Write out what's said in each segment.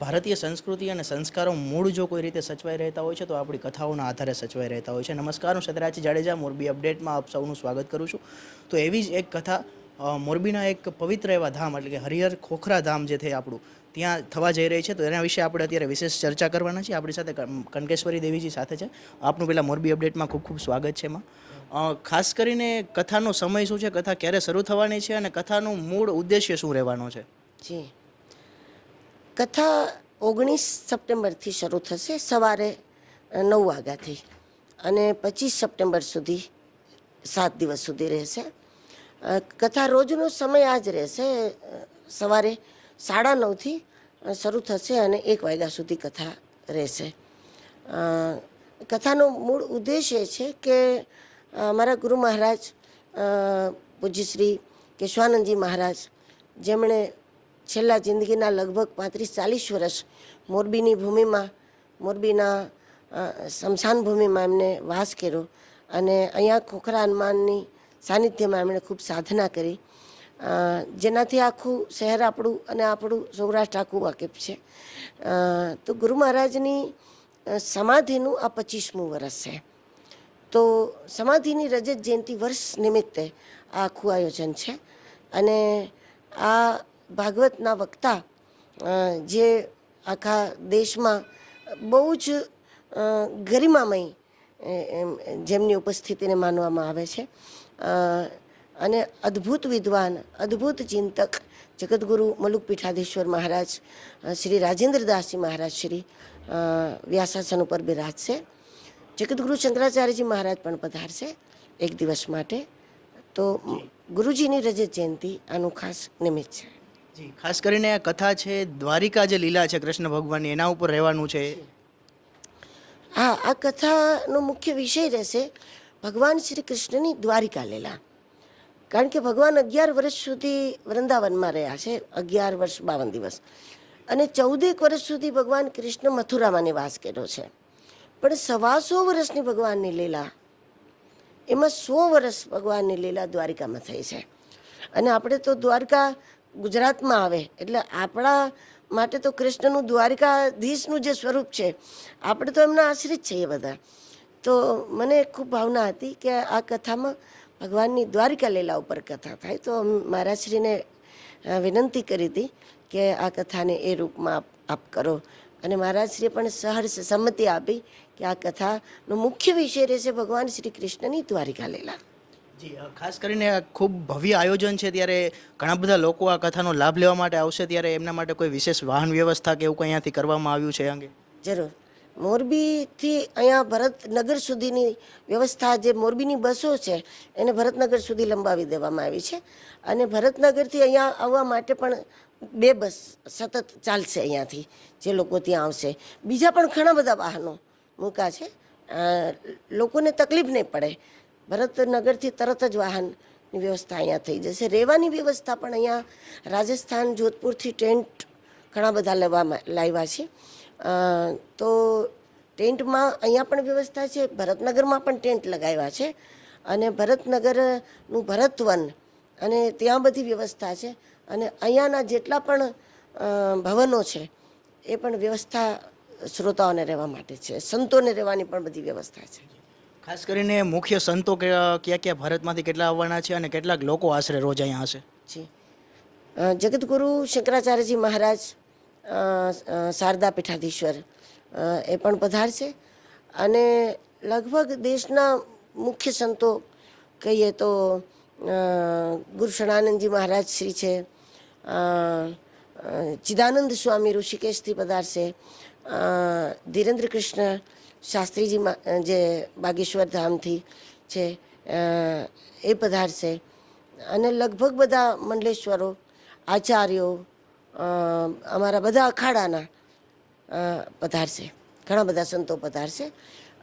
ભારતીય સંસ્કૃતિ અને સંસ્કારો મૂળ જો કોઈ રીતે સચવાઈ રહેતા હોય છે, તો આપણી કથાઓના આધારે સચવાઈ રહેતા હોય છે. નમસ્કાર, હું સદરાજી જાડેજા, મોરબી અપડેટમાં આપ સૌનું સ્વાગત કરું છું. તો એવી જ એક કથા મોરબીના એક પવિત્ર એવા ધામ, એટલે કે હરિહર ખોખરા ધામ જે છે આપણું, ત્યાં થવા જઈ રહી છે. તો એના વિશે આપણે અત્યારે વિશેષ ચર્ચા કરવાના છીએ. આપણી સાથે કન- કનકેશ્વરી દેવીજી સાથે છે. આપનું પહેલાં મોરબી અપડેટમાં ખૂબ ખૂબ સ્વાગત છે એમાં. ખાસ કરીને કથાનો સમય શું છે? કથા ક્યારે શરૂ થવાની છે? અને કથાનું મૂળ ઉદ્દેશ્ય શું રહેવાનો છે? જી. કથા ઓગણીસ સપ્ટેમ્બરથી શરૂ થશે સવારે નવ વાગ્યાથી. અને પચીસ સપ્ટેમ્બર સુધી સાત દિવસ સુધી રહેશે. કથા રોજનો સમય આ જ રહેશે સવારે સાડા નવથી શરૂ થશે અને એક વાગ્યા સુધી કથા રહેશે. કથાનો મૂળ ઉદ્દેશ એ છે કે મારા ગુરુ મહારાજ અ, પૂજ્ય શ્રી કેશવાનંદજી મહારાજ જેમણે છેલ્લા જિંદગીના લગભગ પાંત્રીસ ચાલીસ વર્ષ મોરબીની ભૂમિમાં, મોરબીના શમશાન ભૂમિમાં એમને વાસ કર્યો અને અહીંયા ખોખરા હનુમાનની સાનિધ્યમાં એમણે ખૂબ સાધના કરી. જેનાથી આખું શહેર આપણું અને આપણું સૌરાષ્ટ્ર આખું વાકેફ છે. તો ગુરુ મહારાજની સમાધિનું આ પચીસમું વર્ષ છે. તો સમાધિની રજત જયંતિ વર્ષ નિમિત્તે આ આખું આયોજન છે અને આ ભાગવતના વક્તા જે આખા દેશમાં બહુ જ ગરિમામય જેમની ઉપસ્થિતિને માનવામાં આવે છે. અને અદ્ભુત વિદ્વાન અદ્ભુત ચિંતક જગતગુરુ મલુક પીઠાધીશ્વર મહારાજ શ્રી રાજેન્દ્રદાસજી મહારાજ શ્રી વ્યાસાસન ઉપર બિરાજશે. જગતગુરુ શંકરાચાર્યજી મહારાજ પણ પધારશે એક દિવસ માટે. તો ગુરુજીની રજત જયંતિ આનું ખાસ નિમિત્ત છે. જી, ખાસ કરીને આ કથા છે, દ્વારિકા જે લીલા છે, કૃષ્ણ ભગવાનની, એના ઉપર રહેવાનું છે. હા, આ કથાનો મુખ્ય વિષય રહેશે ભગવાન શ્રી કૃષ્ણની દ્વારિકા લીલા. કારણ કે ભગવાન અગિયાર વર્ષ સુધી વૃંદાવનમાં રહ્યા છે, અગિયાર વર્ષ બાવન દિવસ. અને ચૌદેક વર્ષ સુધી ભગવાન કૃષ્ણ મથુરામાં નિવાસ કર્યો છે. પણ સવાસો વર્ષની ભગવાનની લીલા, એમાં સો વર્ષ ભગવાનની લીલા દ્વારિકામાં થઈ છે. અને આપણે તો દ્વારકા ગુજરાતમાં આવે. એટલે આપણા માટે તો કૃષ્ણનું દ્વારિકાધીશનું જે સ્વરૂપ છે, આપણે તો એમના આશ્રિત છીએ બધા. તો મને ખૂબ ભાવના હતી કે આ કથામાં ભગવાનની દ્વારિકા લીલા ઉપર કથા થાય. તો મહારાજશ્રીને વિનંતી કરી હતી કે આ કથાને એ રૂપમાં આપ કરો. અને મહારાજશ્રીએ પણ સહર્ષ સંમતિ આપી કે આ કથાનો મુખ્ય વિષય રહેશે ભગવાન શ્રી કૃષ્ણની દ્વારિકા લીલા. જી ખાસ કરીને ખૂબ ભવ્ય આયોજન છે ત્યારે ઘણા બધા લોકો આ કથાનો લાભ લેવા માટે આવશે ત્યારે એમના માટે કોઈ વિશેષ વાહન વ્યવસ્થા કે એવું કંઈ અહીંયાથી કરવામાં આવ્યું છે અંગે? જરૂર. મોરબીથી અહીંયા ભરતનગર સુધીની વ્યવસ્થા જે મોરબીની બસો છે, એને ભરતનગર સુધી લંબાવી દેવામાં આવી છે. અને ભરતનગરથી અહીંયા આવવા માટે પણ બે બસ સતત ચાલશે અહીંયાથી, જે લોકો ત્યાં આવશે. બીજા પણ ઘણા બધા વાહનો મૂકા છે. લોકોને તકલીફ નહીં પડે. ભરતનગરથી તરત જ વાહનની વ્યવસ્થા અહીંયા થઈ જશે. રહેવાની વ્યવસ્થા પણ અહીંયા રાજસ્થાન, જોધપુરથી ટેન્ટ ઘણા બધા લેવામાં લાવ્યા છે. તો ટેન્ટમાં અહીંયા પણ વ્યવસ્થા છે, ભરતનગરમાં પણ ટેન્ટ લગાવ્યા છે અને ભરતનગરનું ભરતવન અને ત્યાં બધી વ્યવસ્થા છે અને અહીંયાના જેટલા પણ ભવનો છે એ પણ વ્યવસ્થા શ્રોતાઓને રહેવા માટે છે, સંતોને રહેવાની પણ બધી વ્યવસ્થા છે. ખાસ કરીને મુખ્ય સંતો ક્યાં ક્યાં ભારતમાંથી કેટલા આવવાના છે અને કેટલાક લોકો આશરે રોજ અહીંયા હશે? જી. જગતગુરુ શંકરાચાર્યજી મહારાજ શારદા પીઠાધીશ્વર એ પણ પધારશે અને લગભગ દેશના મુખ્ય સંતો કહીએ તો અ, ગુરુ શણાનંદજી મહારાજ શ્રી છે ચિદાનંદ સ્વામી ઋષિકેશથી પધારશે ધીરેન્દ્ર કૃષ્ણ શાસ્ત્રીજી મા- જે બાગેશ્વર ધામથી છે એ પધારશે. અને લગભગ બધા મંડલેશ્વરો, આચાર્યો અમારા બધા અખાડાના પધારશે. ઘણા બધા સંતો પધારશે.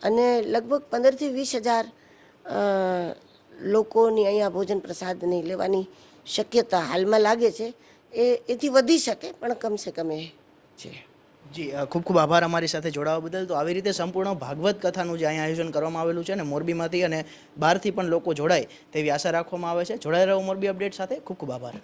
અને લગભગ પંદરથી વીસ હજાર લોકોની અહીંયા ભોજન પ્રસાદની લેવાની શક્યતા હાલમાં લાગે છે. એ, એથી વધી શકે, પણ કમસે કમ એ છે. જી ખૂબ ખૂબ આભાર અમારી સાથે જોડાવા બદલ. તો આવી રીતે સંપૂર્ણ ભાગવત કથાનું જે અહીંયા આયોજન કરવામાં આવેલું છે અને મોરબીમાંથી અને બહારથી પણ લોકો જોડાય તેવી આશા રાખવામાં આવે છે. જોડાઈ રહો મોરબી અપડેટ સાથે. ખૂબ ખૂબ આભાર.